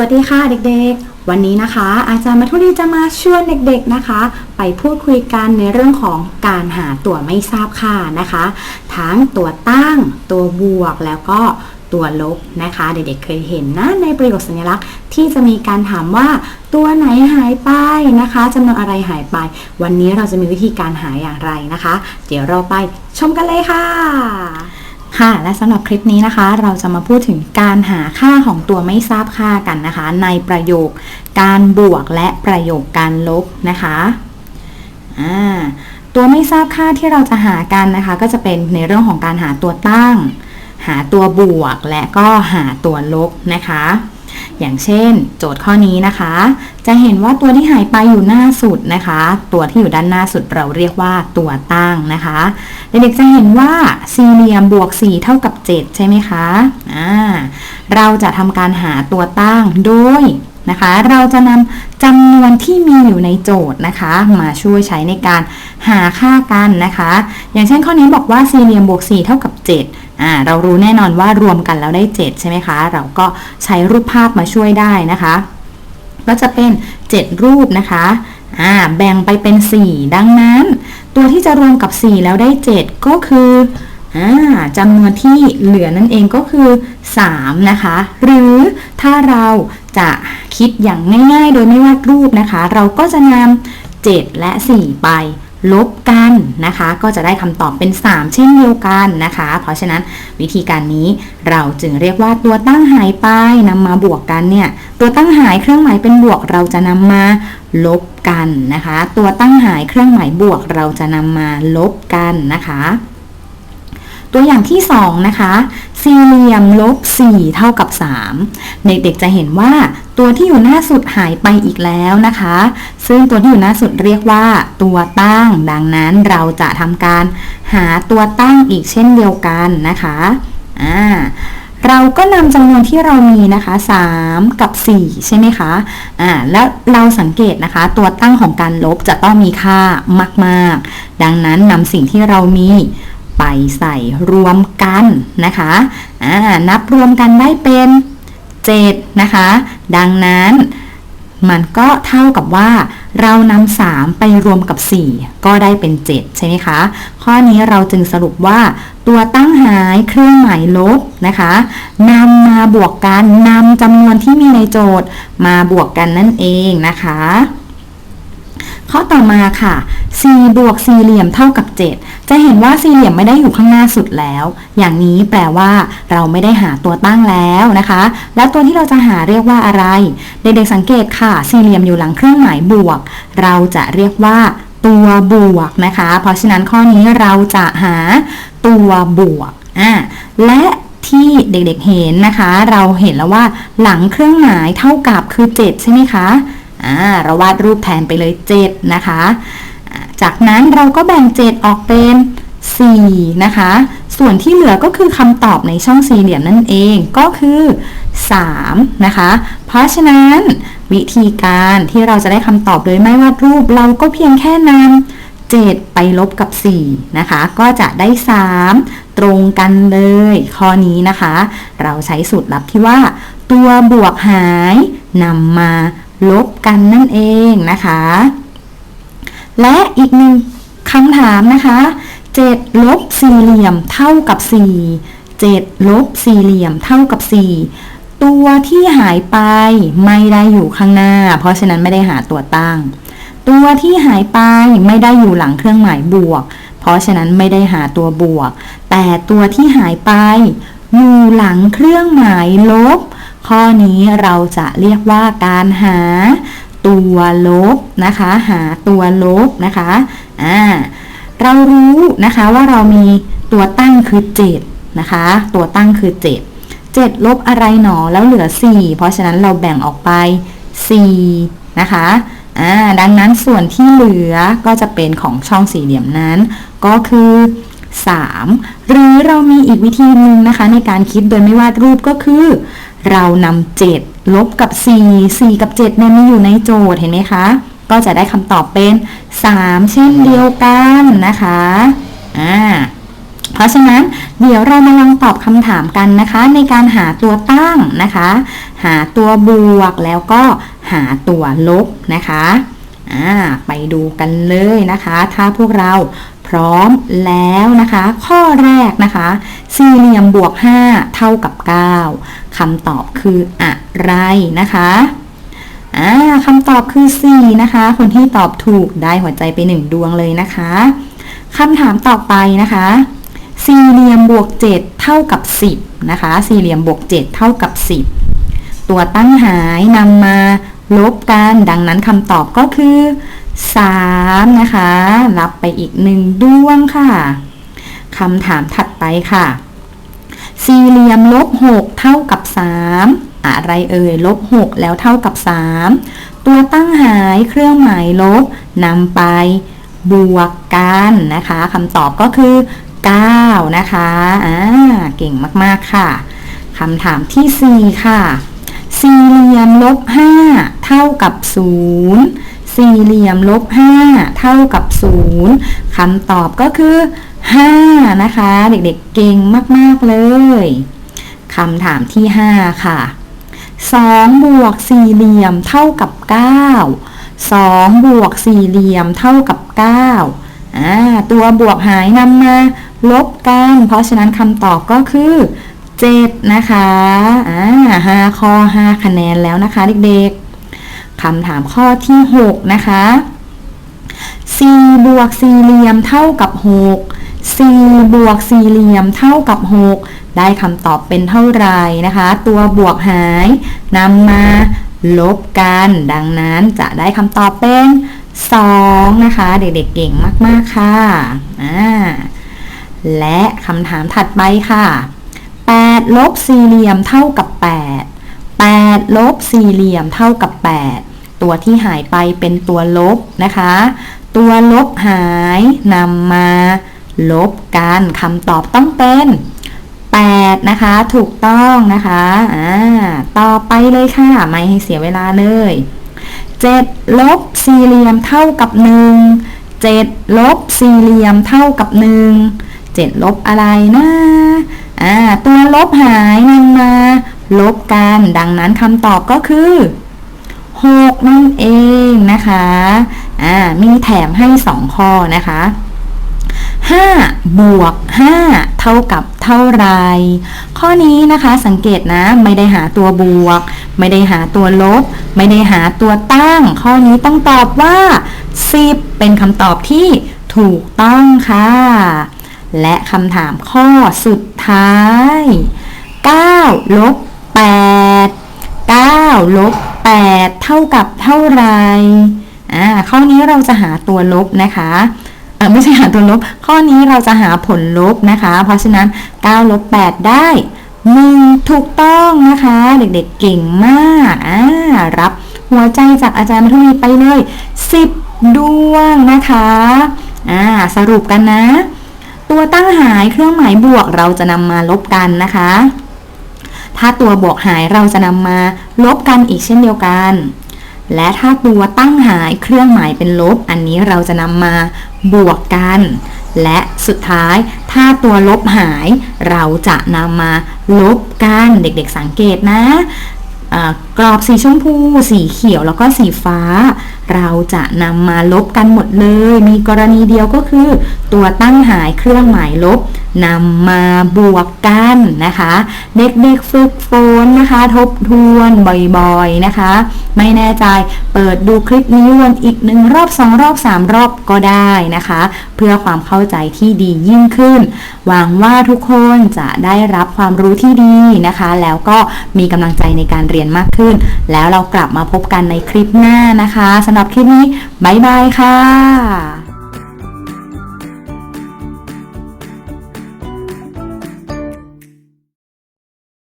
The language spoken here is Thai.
วัสดีค่ะเด็กๆ วันนี้นะคะ อาจารย์มัทุรีจะมาชวนเด็กๆนะคะ ไปพูดคุยกันในเรื่องของการหาตัวไม่ทราบค่านะคะ ทั้งตัวตั้ง ตัวบวกแล้วก็ตัวลบนะคะ เด็กๆเคยเห็นนะในประโยคสัญลักษณ์ที่จะมีการถามว่าตัวไหนหายไปนะคะจำนวนอะไรหายไป วันนี้เราจะมีวิธีการหาอย่างไรนะคะ เดี๋ยวเราไปชมกันเลยค่ะ ค่ะ และสำหรับคลิปนี้นะคะ เราจะมาพูดถึงการหาค่าของตัวไม่ทราบค่ากันนะคะ ในประโยคการบวกและประโยคการลบนะคะตัวไม่ทราบค่าที่เราจะหากันนะคะ ก็จะเป็นในเรื่องของการหาตัวตั้ง หาตัวบวกและก็หาตัวลบนะคะ อย่างเช่น โจทย์ข้อนี้นะคะ จะเห็นว่าตัวที่หายไปอยู่หน้าสุดนะคะ ตัวที่อยู่ด้านหน้าสุดเราเรียกว่าตัวตั้งนะคะเด็กๆจะเห็นว่าสี่เหลี่ยมบวก 4 เท่ากับ 7 ใช่ไหมคะอ่าเราจะทำการหาตัวตั้งโดย นะคะ เราจะนำจำนวนที่มีอยู่ในโจทย์นะคะ มาช่วยใช้ในการหาค่ากันนะคะ อย่างเช่นข้อนี้บอกว่าสี่เหลี่ยมบวก4เท่ากับ 7อ่าเรารู้แน่นอนว่ารวมกันแล้วได้ 7 ใช่ไหมคะ เราก็ใช้รูปภาพมาช่วยได้นะคะ ก็จะเป็น 7 รูปนะคะอ่าแบ่งไปเป็น 4 ดังนั้น ตัวที่จะรวมกับ 4 แล้วได้ 7 ก็คือ จำนวนที่เหลือนั่นเองก็คือ 3 นะคะ หรือถ้าเราจะคิดอย่างง่ายๆ โดยไม่วาดรูปนะคะ เราก็จะนำ7และ 4 ไปลบกันนะคะ ก็จะได้คำตอบเป็น 3 เช่นเดียวกันนะคะ เพราะฉะนั้นวิธีการนี้เราจึงเรียกว่าตัวตั้งหายไปนำมาบวกกันเนี่ย ตัวตั้งหายเครื่องหมายเป็นบวกเราจะนำมาลบกันนะคะ ตัวตั้งหายเครื่องหมายบวกเราจะนำมาลบกันนะคะ ตัวอย่างที่ 2 นะคะ สี่เหลี่ยมลบ 4 เท่ากับ 3 เด็กๆจะเห็นว่าตัวที่อยู่หน้าสุดหายไปอีกแล้วนะคะ ซึ่งตัวที่อยู่หน้าสุดเรียกว่า ตัวตั้ง ดังนั้นเราจะทำการหาตัวตั้งอีกเช่นเดียวกันนะคะอ่าเราก็นำจำนวนที่เรามีนะคะ 3 กับ 4 ใช่ไหมคะอ่าแล้วเราสังเกตนะคะ ตัวตั้งของการลบจะต้องมีค่ามาก ๆ ดังนั้นนำสิ่งที่เรามี ไปใส่รวมกันนะคะอ่านับรวมกันได้เป็น7นะคะ ดังนั้นมันก็เท่ากับว่า เรานำ3ไปรวมกับ 4 ก็ได้เป็น 7 ใช่ไหมคะ ข้อนี้เราจึงสรุปว่า ตัวตั้งหายเครื่องหมายลบนะคะนำมาบวกกันนำจำนวนที่มีในโจทย์มาบวกกันนั่นเองนะคะ ข้อต่อมาค่ะ4บวกสี่เหลี่ยมเท่ากับ 7 จะเห็นว่าสี่เหลี่ยมไม่ได้อยู่ข้างหน้าสุดแล้ว อย่างนี้แปลว่าเราไม่ได้หาตัวตั้งแล้วนะคะ แล้วตัวที่เราจะหาเรียกว่าอะไร เด็กๆสังเกตค่ะ สี่เหลี่ยมอยู่หลังเครื่องหมายบวก เราจะเรียกว่าตัวบวกนะคะ เพราะฉะนั้นข้อนี้เราจะหาตัวบวกอ่าและที่เด็กๆเห็นนะคะ เราเห็นแล้วว่าหลังเครื่องหมายเท่ากับคือ 7 ใช่ไหมคะ อ่าเราวาดรูปแทนไปเลย 7 นะคะ จากนั้นเราก็แบ่ง 7 ออกเป็น 4 นะคะ ส่วนที่เหลือก็คือคำตอบในช่องสี่เหลี่ยมนั่นเองก็คือ 3 นะคะ เพราะฉะนั้นวิธีการที่เราจะได้คำตอบโดยไม่วาดรูปเราก็เพียงแค่นำ7 ไปลบกับ 4 นะคะ ก็จะได้ 3 ตรงกันเลย ข้อนี้นะคะ เราใช้สูตรลับที่ว่า ตัวบวกหายนำมาลบกันนั่นเองนะคะ และอีกหนึ่งคำถามนะคะ7ลบสี่เหลี่ยมเท่ากับ 4 7ลบสี่เหลี่ยมเท่ากับ 4 ตัวที่หายไปไม่ได้อยู่ข้างหน้า เพราะฉะนั้นไม่ได้หาตัวตั้ง ตัวที่หายไปไม่ได้อยู่หลังเครื่องหมายบวก เพราะฉะนั้นไม่ได้หาตัวบวก แต่ตัวที่หายไปอยู่หลังเครื่องหมายลบ ข้อนี้เราจะเรียกว่าการหาตัวลบนะคะ หาตัวลบนะคะอ่าเรารู้นะคะว่าเรามีตัวตั้งคือ7นะคะ ตัวตั้งคือ 7 7 ลบอะไรหนอแล้วเหลือ 4 เพราะฉะนั้นเราแบ่งออกไป 4 นะคะอ่าดังนั้นส่วนที่เหลือก็จะเป็นของช่องสี่เหลี่ยมนั้น ก็คือ 3 หรือเรามีอีกวิธีหนึ่งนะคะ ในการคิดโดยไม่วาดรูปก็คือ เรานำ7ลบกับ 4 4 กับ 7เนี่ยมีอยู่ในโจทย์เห็นไหมคะ ก็จะได้คำตอบเป็น 3 เช่นเดียวกันนะคะอ่าเพราะฉะนั้นเดี๋ยวเรามาลองตอบคำถามกันนะคะ ในการหาตัวตั้งนะคะ หาตัวบวกแล้วก็หาตัวลบนะคะอ่าไปดูกันเลยนะคะ ถ้าพวกเรา พร้อมแล้วนะคะ ข้อแรกนะคะ สี่เหลี่ยมบวก 5 เท่ากับ 9คำตอบคืออะไรนะคะอ่าคำตอบคือ 4 นะคะ คนที่ตอบถูกได้หัวใจไปหนึ่งดวงเลยนะคะคำถามต่อไปนะคะ สี่เหลี่ยมบวก 7 เท่ากับ 10 นะคะ สี่เหลี่ยมบวก 7 เท่ากับ 10 ตัวตั้งหายนำมาลบกัน ดังนั้นคำตอบก็คือ 3 นะคะ รับไปอีกหนึ่งดวงค่ะคำถามถัดไปค่ะ สี่เหลี่ยมลบ6เท่ากับ 3 อะไรเอ่ยลบ6แล้วเท่ากับ 3 ตัวตั้งหายเครื่องหมายลบนำไปบวกกันนะคะคำตอบก็คือ 9 นะคะอ่าเก่งมากๆค่ะคำถามที่ 4 ค่ะ สี่เหลี่ยมลบ5เท่ากับ 0 สี่เหลี่ยมลบ5เท่ากับ0คำตอบก็คือ5นะคะ เด็กๆเก่งมากๆเลยคำถามที่5ค่ะ2บวกสี่เหลี่ยมเท่ากับ9 2บวกสี่เหลี่ยมเท่ากับ9อ่าตัวบวกหายนำมาลบกัน เพราะฉะนั้นคำตอบก็คือ7นะคะอ่าห้าข้อ5คะแนนแล้วนะคะเด็กๆ คำถามข้อที่ 6 นะคะ4บวกสี่เหลี่ยมเท่ากับ6 4บวกสี่เหลี่ยมเท่ากับ 6 ได้คำตอบเป็นเท่าไหร่นะคะ ตัวบวกหายนำมาลบกัน ดังนั้นจะได้คำตอบเป็น 2 นะคะ เด็กๆเก่งมากๆค่ะอ่าและคำถามถัดไปค่ะ 8 ลบสี่เหลี่ยมเท่ากับ 8 8 ลบสี่เหลี่ยมเท่ากับ 8 ตัวที่หายไปเป็นตัวลบนะคะ ตัวลบหายนำมาลบกันคำตอบต้องเป็น 8 นะคะ ถูกต้องนะคะอ่าต่อไปเลยค่ะ ไม่ให้เสียเวลาเลย 7 ลบสี่เหลี่ยมเท่ากับ1 7 ลบสี่เหลี่ยมเท่ากับ 1 7 ลบอะไรนะอ่าตัวลบหายนำมาลบกัน ดังนั้นคำตอบก็คือ 6 นั่นเองนะคะอ่ามีแถมให้ 2 ข้อนะคะ5บวก 5 เท่ากับเท่าไร ข้อนี้นะคะสังเกตนะไม่ได้หาตัวบวก ไม่ได้หาตัวลบ ไม่ได้หาตัวตั้ง ข้อนี้ต้องตอบว่า 10 เป็นคำตอบที่ถูกต้องค่ะ และคำถามข้อสุดท้าย9ลบ8 9ลบ 8 เท่ากับเท่าไรอ่าข้อนี้เราจะหาตัวลบนะคะไม่ใช่หาตัวลบ ข้อนี้เราจะหาผลลบนะคะ เพราะฉะนั้น9ลบ8ได้1ถูกต้องนะคะ เด็กๆเก่งมากอ่ารับหัวใจจากอาจารย์มัทุวีไปเลย 10 ดวงนะคะอ่าสรุปกันนะ ตัวตั้งหายเครื่องหมายบวกเราจะนำมาลบกันนะคะ ถ้าตัวบวกหายเราจะนำมาลบกันอีกเช่นเดียวกัน และถ้าตัวตั้งหายเครื่องหมายเป็นลบ อันนี้เราจะนำมาบวกกัน และสุดท้ายถ้าตัวลบหายเราจะนำมาลบกัน เด็กๆสังเกตนะ กรอบสีชมพู สีเขียวแล้วก็สีฟ้า เราจะนำมาลบกันหมดเลย มีกรณีเดียวก็คือ ตัวตั้งหายเครื่องหมายลบนำมาบวกกันนะคะ เด็กๆฝึกฝนนะคะ ทบทวนบ่อยๆนะคะ ไม่แน่ใจเปิดดูคลิปนี้วนอีกหนึ่งรอบสองรอบสามรอบก็ได้นะคะ เพื่อความเข้าใจที่ดียิ่งขึ้น หวังว่าทุกคนจะได้รับความรู้ที่ดีนะคะ แล้วก็มีกำลังใจในการเรียนมากขึ้นขึ้น แล้วเรากลับมาพบกันในคลิปหน้านะคะสำหรับคลิปนี้บ๊ายบายค่ะ